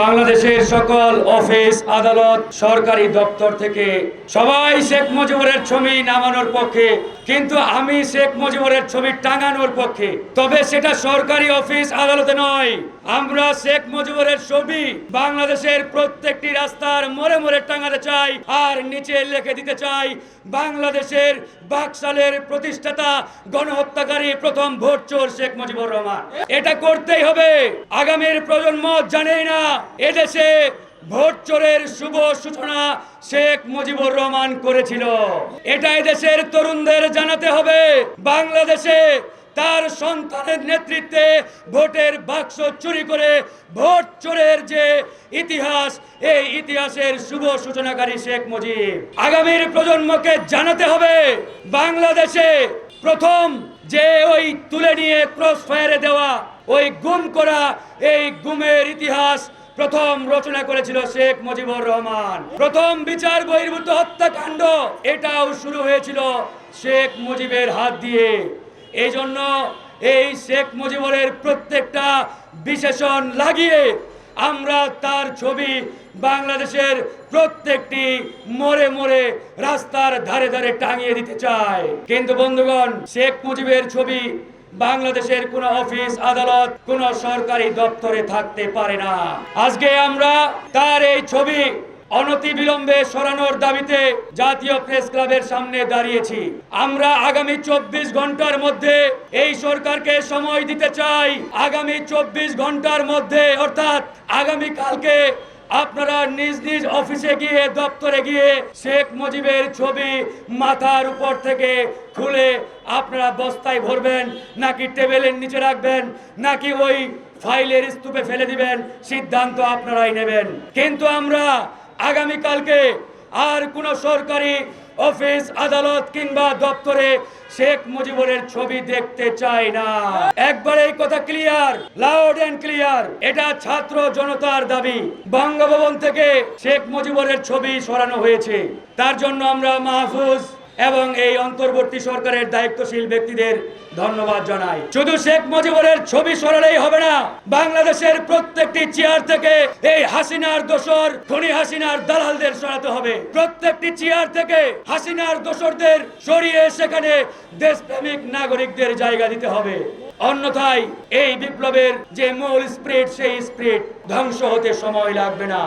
বাংলাদেশের সকল অফিস, আদালত, সরকারি দপ্তর থেকে সবাই শেখ মুজিবুরের ছবি নামানোর পক্ষে, কিন্তু আমি শেখ মুজিবুরের ছবি টাঙানোর পক্ষে। তবে সেটা সরকারি অফিস, আদালতে নয়। আমরা শেখ মুজিবুরের ছবি বাংলাদেশের প্রত্যেকটি রাস্তার মোড়ে মোড়ে টাঙাতে চাই আর নিচে লিখে দিতে চাই, বাংলাদেশের বাকশালের প্রতিষ্ঠাতা, গণহত্যাকারী প্রথম ভোট চোর শেখ মুজিবুর রহমান। এটা করতেই হবে। আগামীর প্রজন্ম জানেই না এদেশে ভোট চোরের শুভ সূচনা শেখ মুজিবুর রহমান করেছিল। এটা এদেশের তরুণদের জানাতে হবে। বাংলাদেশে তার সন্তানের নেতৃত্বে ভোটের বাক্স চুরি করে ভোট চোরের যে ইতিহাস, এই ইতিহাসের শুভ সূচনাকারী শেখ মুজিব। আগামীর প্রজন্মকে জানাতে হবে, বাংলাদেশে প্রথম যে ওই তুলে নিয়ে ক্রস ফায়ারে দেওয়া, ওই গুম করা, এই গুমের ইতিহাস প্রথম রচনা করেছিল শেখ মুজিবুর রহমান। প্রথম বিচার বহির্ভূত হত্যাকাণ্ড, এটাও শুরু হয়েছিল শেখ মুজিবের হাত দিয়ে। এই জন্য এই শেখ মুজিবুরের প্রত্যেকটা বিশেষণ লাগিয়ে আমরা তার ছবি বাংলাদেশের প্রত্যেকটি মোড়ে মোড়ে রাস্তার ধারে ধারে টাঙিয়ে দিতে চাই। কিন্তু বন্ধুগণ, শেখ মুজিবের ছবি বাংলাদেশের কোন অফিস, আদালত, কোন সরকারি দপ্তরে থাকতে পারে না। আজকে আমরা তার এই ছবি অনতি বিলম্বে সরানোর দাবিতে জাতীয় প্রেস ক্লাবের সামনে দাঁড়িয়েছি। আমরা আগামী চব্বিশ ঘণ্টার মধ্যে এই সরকারকে সময় দিতে চাই। আগামী চব্বিশ ঘণ্টার মধ্যে, অর্থাৎ আগামী কালকে আপনারা নিজ নিজ অফিসে গিয়ে, দপ্তরে গিয়ে শেখ মুজিবের ছবি মাথার উপর থেকে খুলে আপনারা বস্তায় ভরবেন, নাকি টেবিলের নিচে রাখবেন, নাকি ওই ফাইলের স্তূপে ফেলে দিবেন, সিদ্ধান্ত আপনারাই নেবেন। কিন্তু আমরা আগামীকালকে আর কোনো সরকারি অফিস, আদালত কিংবা দপ্তরে শেখ মুজিবুরের ছবি দেখতে চাই না। একবার এই কথা ক্লিয়ার লাউড এন্ড ক্লিয়ার এটা ছাত্র জনতার দাবি। বঙ্গভবন থেকে শেখ মুজিবুরের ছবি সরানো হয়েছে। তার জন্য আমরা মাহফুজ এবং এই অন্তর্বর্তী সরকারের দায়িত্বশীল ব্যক্তিদের ধন্যবাদ জানাই। শুধু শেখ মুজিবুরের ছবি সরালেই হবে না, বাংলাদেশের প্রত্যেকটি চেয়ার থেকে এই হাসিনার দোসর, খনি হাসিনার দালালদের সরাতে হবে। প্রত্যেকটি চেয়ার থেকে হাসিনার দোসরদের সরিয়ে সেখানে দেশপ্রেমিক নাগরিকদের জায়গা দিতে হবে। অন্যথায় এই বিপ্লবের যে মূল স্প্রিট, সেই স্প্রিট ধ্বংস হতে সময় লাগবে না।